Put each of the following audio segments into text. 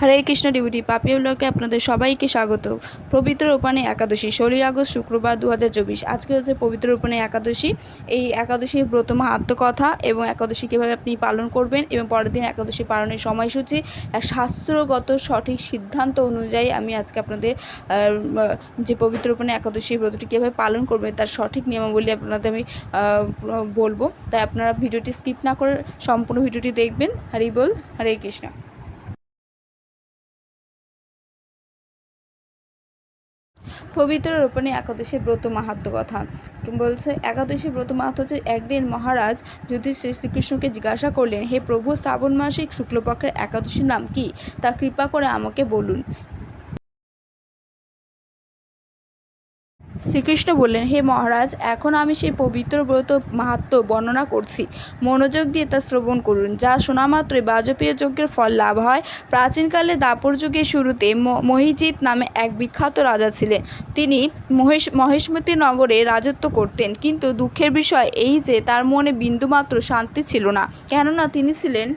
হরে Krishna DBT Papiya ব্লকে আপনাদের সবাইকে স্বাগত। পবিত্র রূপানী একাদশী, ষোলোই আগস্ট শুক্রবার দু হাজার চব্বিশ। আজকে হচ্ছে পবিত্র রূপানী একাদশী। এই একাদশীর ব্রত মাহাত্ম কথা এবং একাদশী কীভাবে আপনি পালন করবেন এবং পরের দিন একাদশী পালনের সময়সূচি শাস্ত্রগত সঠিক সিদ্ধান্ত অনুযায়ী আমি আজকে আপনাদের যে পবিত্র রূপানী একাদশী ব্রতটি কীভাবে পালন করবেন তার সঠিক নিয়মাবলী আপনাদের আমি বলব। তাই আপনারা ভিডিওটি স্কিপ না করে সম্পূর্ণ ভিডিওটি দেখবেন। হরি বল, হরে কৃষ্ণ। পবিত্র রোপণে একাদশী ব্রত মাহাত্ম কথা। বলছে একাদশী ব্রত মাহাত্ম হচ্ছে একদিন মহারাজ যদি শ্রী শ্রীকৃষ্ণকে জিজ্ঞাসা করলেন, হে প্রভু, শ্রাবণ মাসিক শুক্লপক্ষের একাদশীর নাম কি? তা কৃপা করে আমাকে বলুন। শ্রীকৃষ্ণ বললেন, হে মহারাজ, এখন আমি সেই পবিত্র ব্রত মাহাত্ম বর্ণনা করছি। মনোযোগ দিয়ে তা শ্রবণ করুন, যা শোনা মাত্রই বাজপেয় যজ্ঞের ফল লাভ হয়। প্রাচীনকালে দাপর যুগের শুরুতে মহিজিৎ নামে এক বিখ্যাত রাজা ছিলেন। তিনি মহেশ, মহেশমতি নগরে রাজত্ব করতেন, কিন্তু দুঃখের বিষয় এই যে, তার মনে বিন্দুমাত্র শান্তি ছিল না। কেননা তিনি ছিলেন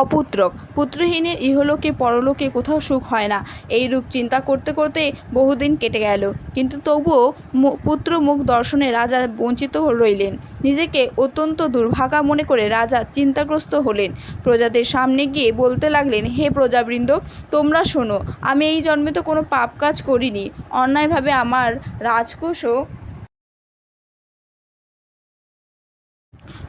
অপুত্রক। পুত্রহীনের ইহলোকে পরলোকে কোথাও সুখ হয় না। এই রূপ চিন্তা করতে করতে বহুদিন কেটে গেল। কিন্তু তবুও পুত্র মুখ দর্শনে রাজা বঞ্চিত রইলেন। নিজেকে অত্যন্ত দুর্ভাগা মনে করে রাজা চিন্তাগ্রস্ত হলেন। প্রজাদের সামনে গিয়ে বলতে লাগলেন, হে প্রজাবৃন্দ, তোমরা শোনো, আমি এই জন্মে তো কোনো পাপ কাজ করিনি। অন্যায়ভাবে আমার রাজকোষও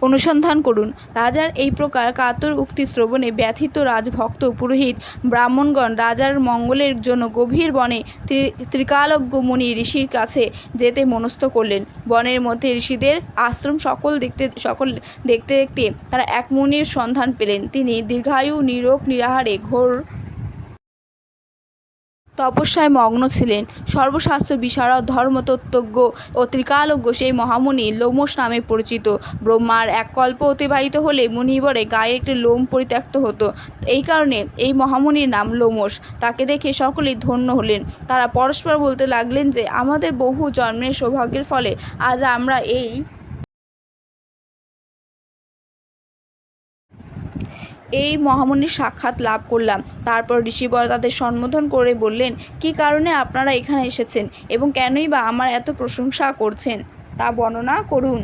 অনুসন্ধান করুন। রাজার এই প্রকার কাতর উক্তি শ্রবণে ব্যথিত রাজভক্ত পুরোহিত ব্রাহ্মণগণ রাজার মঙ্গলের জন্য গভীর বনে ত্রি- ত্রিকালজ্ঞ মুনি ঋষির কাছে যেতে মনস্থ করলেন। বনের মধ্যে ঋষিদের আশ্রম সকল দেখতে সকল দেখতে দেখতে তারা এক মুনির সন্ধান পেলেন। তিনি দীর্ঘায়ু, নিরোগ, নিরাহারে, ঘোর তপস্যায় মগ্ন ছিলেন। সর্বশাস্ত্র, বিশারদ, ধর্মতত্ত্বজ্ঞ ও ত্রিকালজ্ঞ সেই মহামুনি লোমস নামে পরিচিত। ব্রহ্মার এক কল্প অতিবাহিত হলে মুনিবরে গায়ে একটি লোম পরিত্যক্ত হতো। এই কারণে এই মহামুনির নাম লোমস তাকে দেখে সকলেই ধন্য হলেন। তারা পরস্পর বলতে লাগলেন যে, আমাদের বহু জন্মের সৌভাগ্যের ফলে আজ আমরা এই এই মহামনির সাক্ষাৎ লাভ করলাম। তারপর ঋষিবর তাদের সম্বোধন করে বললেন, কি কারণে আপনারা এখানে এসেছেন এবং কেনই বা আমার এত প্রশংসা করছেন? তা বর্ণনা করুন।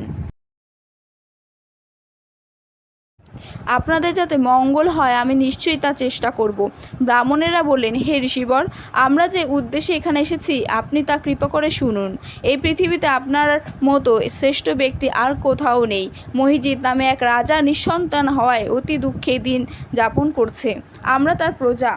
আপনাদের যাতে মঙ্গল হয়, আমি নিশ্চয়ই তা চেষ্টা করব। ব্রাহ্মণেরা বললেন, হে ঋষিবর, আমরা যে উদ্দেশ্যে এখানে এসেছি, আপনি তা কৃপা করে শুনুন। এই পৃথিবীতে আপনার মতো শ্রেষ্ঠ ব্যক্তি আর কোথাও নেই। মহিজিৎ নামে এক রাজা নিঃসন্তান হওয়ায় অতি দুঃখে দিন যাপন করছে। আমরা তার প্রজা।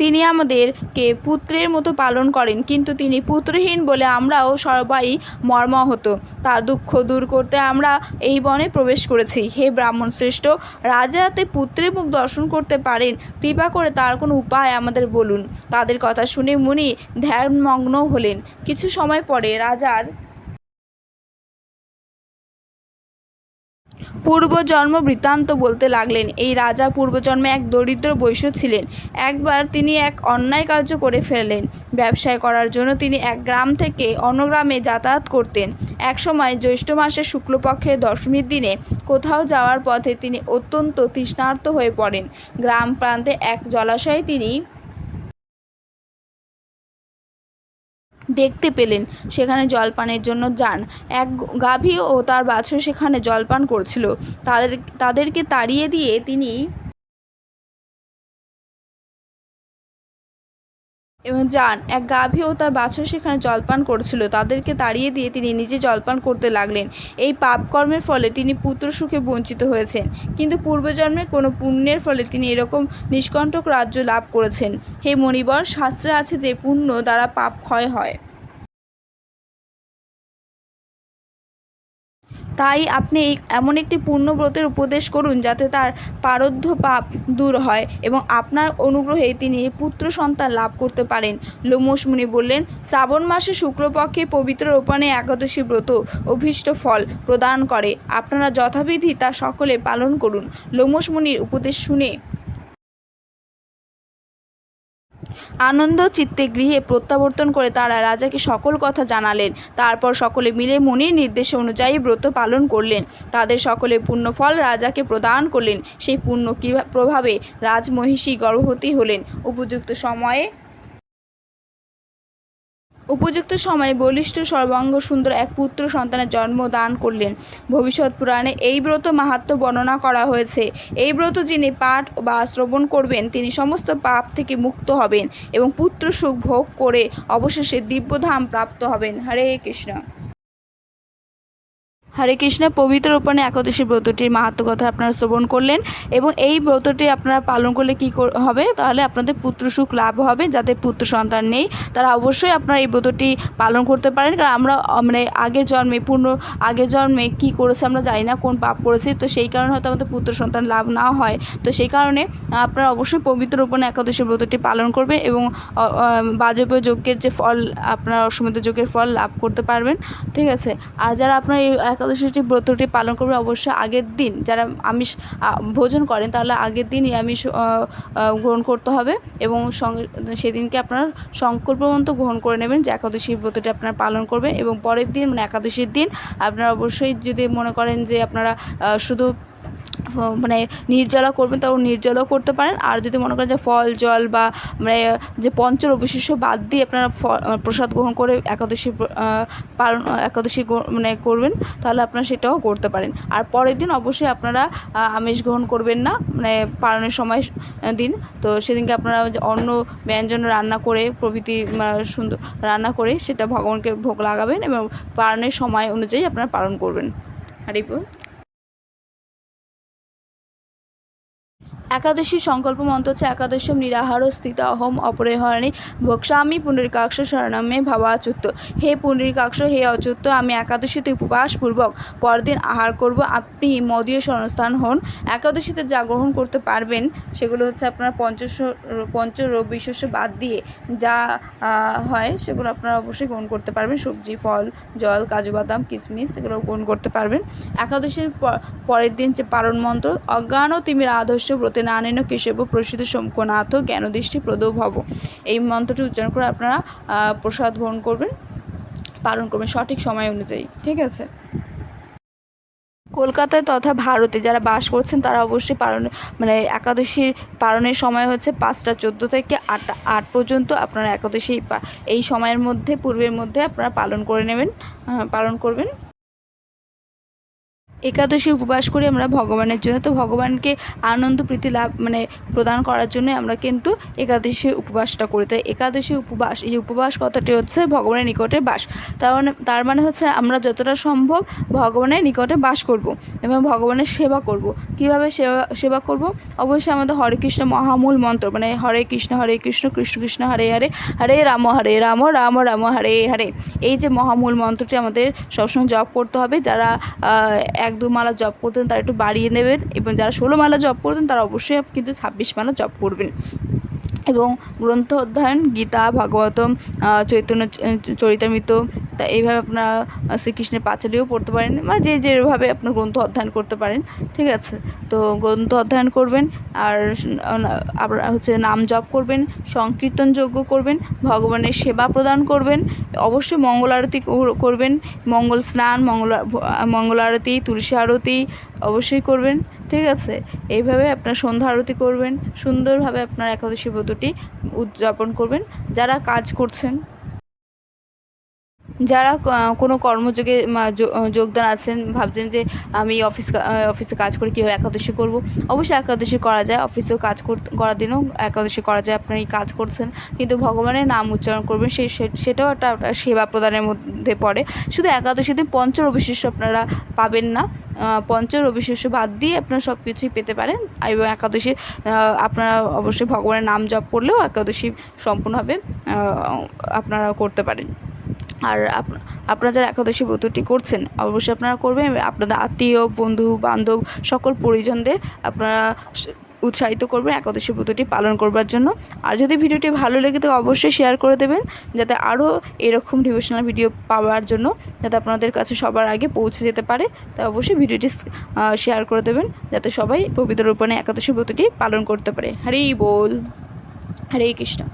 তিনি আমাদেরকে পুত্রের মতো পালন করেন, কিন্তু তিনি পুত্রহীন বলে আমরাও সবাই মর্মাহত। তার দুঃখ দূর করতে আমরা এই বনে প্রবেশ করেছি। হে ব্রাহ্মণ শ্রেষ্ঠ, রাজা যাতে পুত্রের মুখ দর্শন করতে পারেন, কৃপা করে তার কোনো উপায় আমাদের বলুন। তাদের কথা শুনে মুনি ধ্যানমগ্ন হলেন। কিছু সময় পরে রাজার পূর্বজন্ম বৃত্তান্ত বলতে লাগলেন। এই রাজা পূর্বজন্মে এক দরিদ্র বৈশ্য ছিলেন। একবার তিনি এক অন্যায় কার্য করে ফেললেন। ব্যবসায় করার জন্য তিনি এক গ্রাম থেকে অন্য গ্রামে যাতায়াত করতেন। একসময় জ্যৈষ্ঠ মাসের শুক্লপক্ষের দশমীর দিনে কোথাও যাওয়ার পথে তিনি অত্যন্ত তৃষ্ণার্ত হয়ে পড়েন। গ্রাম প্রান্তে এক জলাশয়ে তিনি দেখতে পেলেন। সেখানে জলপানের জন্য যান। এক গাভী ও তার বাছুর সেখানে জলপান করছিল। তাদের, তাদেরকে তাড়িয়ে দিয়ে তিনি এবং যান, এক গাভী ও তার বাছুর সেখানে জলপান করছিল। তাদেরকে তাড়িয়ে দিয়ে তিনি নিজে জলপান করতে লাগলেন। এই পাপকর্মের ফলে তিনি পুত্র সুখে বঞ্চিত হয়েছেন। কিন্তু পূর্বজন্মে কোনো পুণ্যের ফলে তিনি এরকম নিষ্কণ্টক রাজ্য লাভ করেছেন। হে মণিবর, শাস্ত্রে আছে যে পুণ্য দ্বারা পাপ ক্ষয় হয়। তাই আপনি এই এমন একটি পূর্ণব্রতের উপদেশ করুন যাতে তার পারদ্ধ পাপ দূর হয় এবং আপনার অনুগ্রহে তিনি পুত্র সন্তান লাভ করতে পারেন। লোমশ মুনি বললেন, শ্রাবণ মাসে শুক্লপক্ষে পবিত্র রোপণে একাদশী ব্রত অভীষ্ট ফল প্রদান করে। আপনারা যথাবিধি তা সকলে পালন করুন। লোমশ মুনির উপদেশ শুনে আনন্দ চিত্তে গৃহে প্রত্যাবর্তন করে তারা রাজাকে সকল কথা জানালেন। তারপর সকলে মিলে মুনির নির্দেশ অনুযায়ী ব্রত পালন করলেন। তাদের সকলে পুণ্যফল রাজাকে প্রদান করলেন। সেই পুণ্য কী প্রভাবে রাজমহিষী গর্ভবতী হলেন। উপযুক্ত সময়ে উপযুক্ত সময়ে বলিষ্ঠ, সর্বাঙ্গ, সুন্দর এক পুত্র সন্তানের জন্ম দান করলেন। ভবিষ্যৎ পুরাণে এই ব্রত মাহাত্ম বর্ণনা করা হয়েছে। এই ব্রত যিনি পাঠ বা শ্রবণ করবেন, তিনি সমস্ত পাপ থেকে মুক্ত হবেন এবং পুত্র সুখ ভোগ করে অবশেষে দিব্যধাম প্রাপ্ত হবেন। হরে কৃষ্ণ। হরে কৃষ্ণ, পবিত্র রূপণে একাদশী ব্রতটির মাহাত্ম কথা আপনারা শ্রবণ করলেন এবং এই ব্রতটি আপনারা পালন করলে কী হবে? তাহলে আপনাদের পুত্র সুখ লাভ হবে, যাদের পুত্র সন্তান নেই, তারা অবশ্যই আপনারা এই ব্রতটি পালন করতে পারেন। কারণ আমরা মানে আগের জন্মে, পূর্ণ আগের জন্মে কী করেছে আমরা জানি না, কোন পাপ করেছি, তো সেই কারণে হয়তো আমাদের পুত্র সন্তান লাভ না হয়। তো সেই কারণে আপনারা অবশ্যই পবিত্র রূপণে একাদশী ব্রতটি পালন করবেন এবং বাজপেয় যজ্ঞের যে ফল, আপনারা অশ্বমেধ যজ্ঞের ফল লাভ করতে পারবেন। ঠিক আছে? আর যারা আপনার এই একাদশীটি ব্রতটি পালন করবে অবশ্যই আগের দিন, যারা আমিষ ভোজন করেন তাহলে আগের দিনই আমিষ গ্রহণ করতে হবে এবং সেদিনকে আপনার সংকল্প মন্ত গ্রহণ করে নেবেন যে একাদশী ব্রতটি আপনারা পালন করবেন এবং পরের দিন মানে একাদশীর দিন, আপনারা অবশ্যই যদি মনে করেন যে আপনারা শুধু মানে নির্জলা করবেন তাও নির্জলাও করতে পারেন। আর যদি মনে করেন যে ফল, জল বা মানে যে পঞ্চর অবিশেষ বাদ দিয়ে আপনারা প্রসাদ গ্রহণ করে একাদশী পালন একাদশী মানে করবেন, তাহলে আপনারা সেটাও করতে পারেন। আর পরের দিন অবশ্যই আপনারা আমিষ গ্রহণ করবেন না মানে পালনের সময় দিন। তো সেদিনকে আপনারা অন্য ব্যঞ্জন রান্না করে, প্রভৃতি সুন্দর রান্না করে, সেটা ভগবানকে ভোগ লাগাবেন এবং পালনের সময় অনুযায়ী আপনারা পালন করবেন। হারিপুর একাদশী সংকল্প মন্ত্র হচ্ছে একাদশম নিরাহার স্থিত অহম অপরিহরণে ভক্ষামি পুনরিকাক্ষ শরণমে ভাবাচ্যুত। হে পুনরিকাক্ষ হে অচ্যুত, আমি একাদশীতে উপবাসপূর্বক পরদিন আহার করব। আপনি মদীয় শরণস্থান হন। একাদশীতে যা গ্রহণ করতে পারবেন, সেগুলো হচ্ছে আপনার পঞ্চশ, পঞ্চ রবি শস্য বাদ দিয়ে যা হয়, সেগুলো আপনারা অবশ্যই গ্রহণ করতে পারবেন। সবজি, ফল, জল, কাজু বাদাম কিশমিশ এগুলো গ্রহণ করতে পারবেন। একাদশীর পরের দিন যে পারণ মন্ত্র, অজ্ঞান তিমির আদর্শ ব্রতে নানেন কেশব প্রসিদ্ধ শঙ্কনাথ জ্ঞানদৃষ্টি প্রদ ভব এই মন্ত্রটি উচ্চারণ করে আপনারা প্রসাদ গ্রহণ করবেন, পালন করবেন সঠিক সময় অনুযায়ী, ঠিক আছে? কলকাতায় তথা ভারতে যারা বাস করছেন, তারা অবশ্যই পালন মানে একাদশীর পালনের সময় হচ্ছে পাঁচটা চোদ্দ থেকে আট আট পর্যন্ত আপনারা একাদশী এই সময়ের মধ্যে, পূর্বের মধ্যে আপনারা পালন করে নেবেন পালন করবেন। একাদশী উপবাস করি আমরা ভগবানের জন্য। তো ভগবানকে আনন্দ, প্রীতি লাভ মানে প্রদান করার জন্য আমরা কিন্তু একাদশী উপবাসটা করি। তাই একাদশী উপবাস, এই উপবাস কথাটি হচ্ছে ভগবানের নিকটে বাস। তার মানে তার মানে হচ্ছে আমরা যতটা সম্ভব ভগবানের নিকটে বাস করব এবং ভগবানের সেবা করব। কীভাবে সেবা সেবা করব? অবশ্যই আমাদের হরে কৃষ্ণ মহামূল মন্ত্র মানে হরে কৃষ্ণ হরে কৃষ্ণ কৃষ্ণ কৃষ্ণ, হরে হরে হরে রাম হরে রাম রাম রাম, হরে হরে। এই যে মহামূল মন্ত্রটি আমাদের সবসময় জপ করতে হবে। যারা এক দু মালা জব করতেন, তারা একটু বাড়িয়ে নেবেন এবং যারা ষোলো মালা জব করতেন, তারা অবশ্যই কিন্তু ছাব্বিশ মালা জব করবেন। এবং গ্রন্থ অধ্যয়ন, গীতা, ভাগবতম চৈতন্য চরিতামৃত, তা এইভাবে আপনারা শ্রীকৃষ্ণের পাঁচালিও পড়তে পারেন বা যে যেভাবে আপনার গ্রন্থ অধ্যয়ন করতে পারেন, ঠিক আছে? তো গ্রন্থ অধ্যয়ন করবেন আর আপনারা হচ্ছে নাম জপ করবেন, সংকীর্তন যজ্ঞ করবেন, ভগবানের সেবা প্রদান করবেন, অবশ্যই মঙ্গল আরতি করবেন, মঙ্গল স্নান, মঙ্গল মঙ্গল আরতি, তুলসী আরতি অবশ্যই করবেন। ঠিক আছে এইভাবে আপনার সন্ধ্যা আরতি করবেন, সুন্দরভাবে আপনার একাদশী ব্রতটি উদযাপন করবেন। যারা কাজ করছেন যারা কোনো কর্মযোগে যোগদান আছেন, ভাবছেন যে আমি অফিস অফিসে কাজ করে কীভাবে একাদশী করব? অবশ্যই একাদশী করা যায়, অফিসেও কাজ কর- করার দিনও একাদশী করা যায়, আপনারা এই কাজ করছেন। কিন্তু ভগবানের নাম উচ্চারণ করবেন সেই সেটাও একটা সেবা প্রদানের মধ্যে পড়ে। শুধু একাদশীতে পঞ্চ রবিশিষ্ট আপনারা পাবেন না। পঞ্চ রবিশস্য বাদ দিয়ে আপনারা সব কিছুই পেতে পারেন। এবং একাদশী আপনারা অবশ্যই ভগবানের নাম জপ করলেও একাদশী সম্পূর্ণভাবে আপনারা করতে পারেন। আর আপ- আপনারা যারা একাদশী ব্রতটি করছেন, অবশ্যই আপনারা করবেন আপনাদের আত্মীয়, বন্ধু, বান্ধব, সকল পরিজনদের আপনারা উৎসাহিত করবেন একাদশী ব্রতটি পালন করবার জন্য। আর যদি ভিডিওটি ভালো লেগে থাকে, অবশ্যই শেয়ার করে দেবেন, যাতে আরও এরকম ডিভোশনাল ভিডিও পাওয়ার জন্য, যাতে আপনাদের কাছে সবার আগে পৌঁছে যেতে পারে। তাই অবশ্যই ভিডিওটি শেয়ার করে দেবেন, যাতে সবাই পবিত্র রূপণে একাদশী ব্রতটি পালন করতে পারে। হরেই বল। হরে কৃষ্ণ।